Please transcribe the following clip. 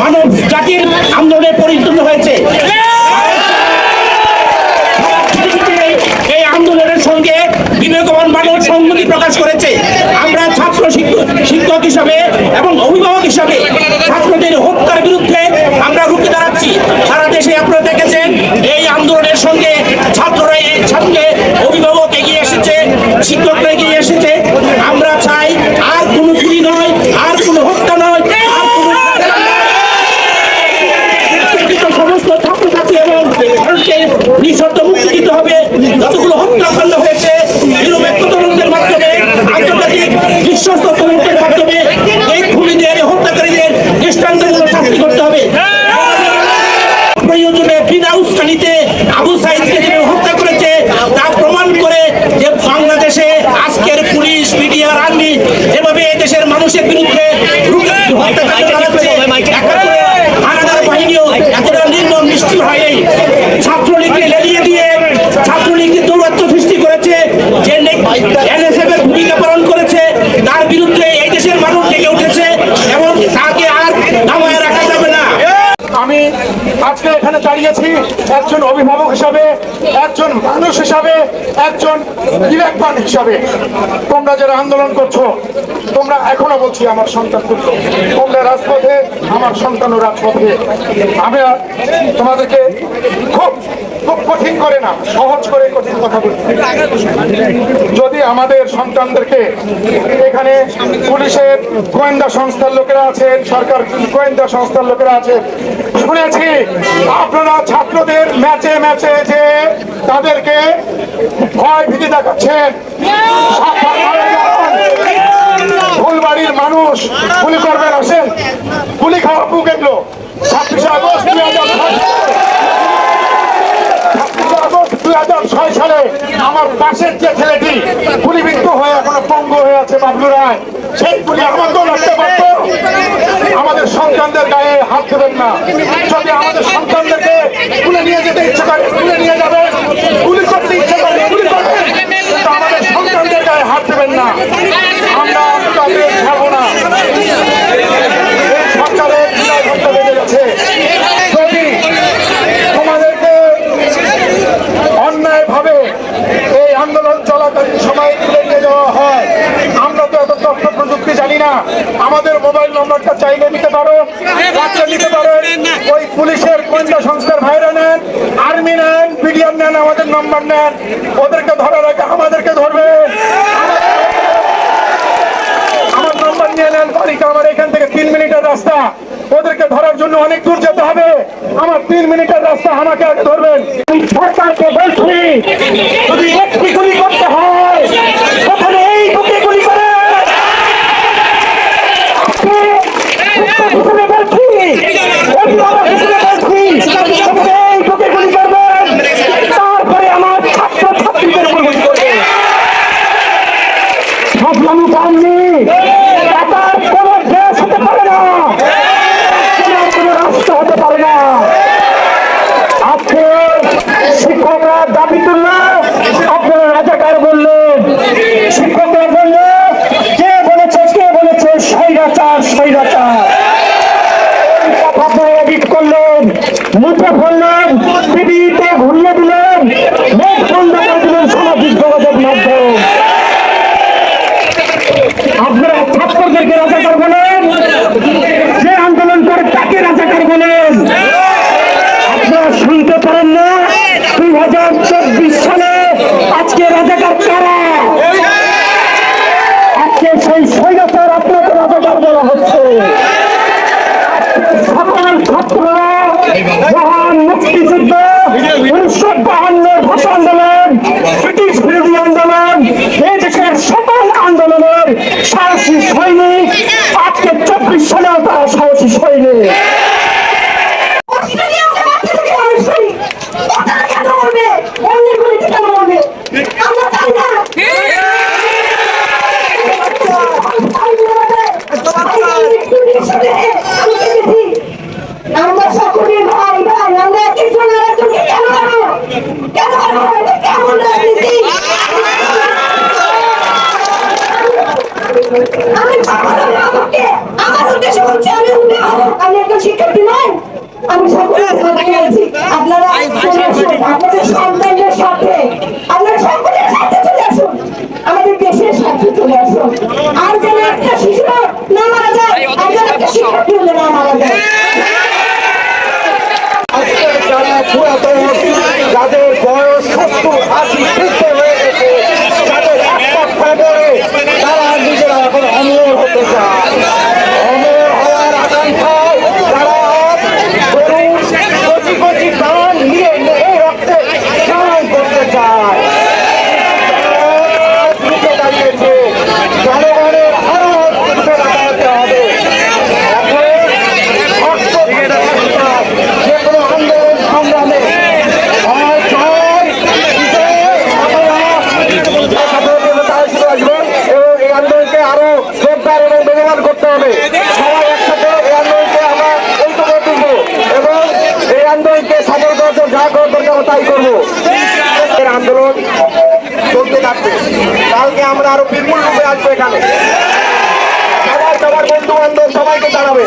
মানব জাতির আন্দোলনে পরিণত হয়েছে। এই আন্দোলনের সঙ্গে বিবেকবান মানব সংহতি প্রকাশ করেছে। আমরা ছাত্র শিক্ষক হিসাবে এবং অভিভাবক হিসাবে ছাত্রদের হত্যার বিরুদ্ধে আমরা রুখে দাঁড়াচ্ছি। সারা দেশে আপনারা দেখেছেন, এই আন্দোলনের সঙ্গে ছাত্ররা সঙ্গে অভিভাবক এগিয়ে এসেছে, শিক্ষকরা এগিয়ে হত্যাকাণ্ড হয়েছে। হত্যা করেছে, তা প্রমাণ করে যে বাংলাদেশে আজকের পুলিশ, মিডিয়া, আর্মি যেভাবে দেশের মানুষের বিরুদ্ধে হত্যাকাণ্ড চালাচ্ছে একাত্তরে হানাদার বাহিনীও এতটা নির্মম নিষ্ঠুর হয়নি ছাত্রলীগকে লেলিয়ে দিয়ে ছাত্রলীগকে দৌরাত্ম সৃষ্টি করেছে যে এনএসএফ এর ভূমিকা পালন করেছে তার বিরুদ্ধে এই দেশের মানুষ জেগে উঠেছে এবং তাকে আর দামায় রাখা যাবে না আমি আজকে এখানে দাঁড়িয়েছি একজন অভিভাবক হিসাবে, একজন মানুষ হিসাবে, একজন ইলেকট্রন হিসাবে। তোমরা যারা আন্দোলন করছ, তোমরা এখনও বলছি আমার সন্তান তোমরা রাজপথে, আমার সন্তানও রাজপথে। আমি তোমাদেরকে খুব খুব কঠিন করে না, সহজ করে কঠিন কথা বলছি। যদি আমাদের সন্তানদেরকে এখানে পুলিশের গোয়েন্দা সংস্থার লোকেরা আছেন, সরকার গোয়েন্দা সংস্থার লোকেরা আছেন শুনেছি, আপনারা ছাত্রদের ম্যাচে ম্যাচে যে তাদেরকে ভয় ভীতি দেখাচ্ছেন। ফুলবাড়ির মানুষ, গুলি করবেন, আসেন। গুলি খাওয়া বুক এগুলো। ছাব্বিশে আগস্ট দুই হাজার দুই হাজার ছয় সালে আমার পাশের যে ছেলেটি, গুলিবিদ্ধ হয়ে এখনও পঙ্গু হয়ে আছে বাবলু রায়। সেই গুলি আমাকেও লাগতে পারত আমাদের সন্তানদের গায়ে হাত দেবেন না। যদি আমাদের সন্তানদেরকে তুলে নিয়ে যেতে ইচ্ছে করে, তুলে নিয়ে যাবেন গুলি করতে ইচ্ছে করে, গুলি করবেন আমাদের সন্তানদের গায়ে হাত দেবেন না। আমরা তাদের ছাড়বো না। যদি তোমাদেরকে অন্যায় ভাবে এই আন্দোলন চলাকালীন সময় তুলে নিয়ে যাওয়া হয় আমরা তো এত তথ্য প্রযুক্তি জানি না আমাদের মোবাইল নম্বরটা চাইলে নিতে পারো নিতে পারো। ওই পুলিশের গোয়েন্দা সংস্থার ভাইরা নেন, আর্মি নেন বিডিআর নেন, আমাদের নম্বর নেন। ওদেরকে ধরার আগে আমাদেরকে ধরবে। আমার নম্বর নিয়ে নেন, বাড়িতে আমার এখান থেকে তিন মিনিটের রাস্তা। ওদেরকে ধরার জন্য অনেক দূর যেতে হবে। আমার তিন মিনিটের রাস্তা আমাকে ধরবেন। সরকারকে বলছি যদি একটি গুলি করতে হয় তাহলে এই বুকে গুলি করে আজকে শিক্ষক হিসেবে বলছি, অভিভাবক হিসেবে বলছি, তবে এই বুকে গুলি করবেন, তারপরে আমার ছাত্র ছাত্রীদের উপর গুলি করবেন ভাবলাম পাননি টাকার কোন দেশ হতে পারে না। কোনো রাষ্ট্র হতে পারে না। আজকে শিক্ষকরা দাবি তুলল, আপনারা রাজাকার বললেন শিক্ষকরা বলল, কে বলেছে কে বলেছে, স্বৈরাচার স্বৈরাচার? আপনারা এডিট করলেন মুখে বললেন টিভিতে ঘুরিয়ে দিলেন মুখ বন্ধ করে দিলেন সামাজিক যোগাযোগ মাধ্যম আপনারা ছাত্রদেরকে রাজাকার বলেন যে আন্দোলন করে তাকে রাজাকার বলেন আপনারা শুনতে পারেন না দুই হাজার চব্বিশ সালে আজকে রাজাকার কারা আজকে সেই স্বৈরাচার আপনাকে রাজাকার বলা হচ্ছে সকল ছাত্ররা মহান মুক্তিযুদ্ধ উনিশশো বাহান্নের ভাষা আন্দোলন ব্রিটিশ বিরোধী আন্দোলন এই দেশের সকল আন্দোলনের সাহসী সৈনিক। আজকে চব্বিশ সালেও তারা সাহসী সৈনিক আমরা সকলের ভাই ভাই আমরা একজন আরেকজনকে কেন মারবো কেন মারবো এটা কেমন রাজনীতি আমি সকলের আমাকে আমার উদ্দেশ্য হচ্ছে আমি উদাহরণ আমি একজন শিক্ষার্থী নয় আমি আপনারা আপনাদের সন্তানদের সাথে আপনারা সকলের সাথে চলে আসুন আমাদের দেশের সাথে চলে আসুন। আর যেন একটা শিশু না মারা যায় আর যেন একটা শিক্ষার্থী না মারা যায়। তাই করব। আন্দোলন চলতে থাকবে কালকে আমরা আরও বিপুল রূপে আসব এখানে। সবার বন্ধু বান্ধব সবাইকে জানাবে।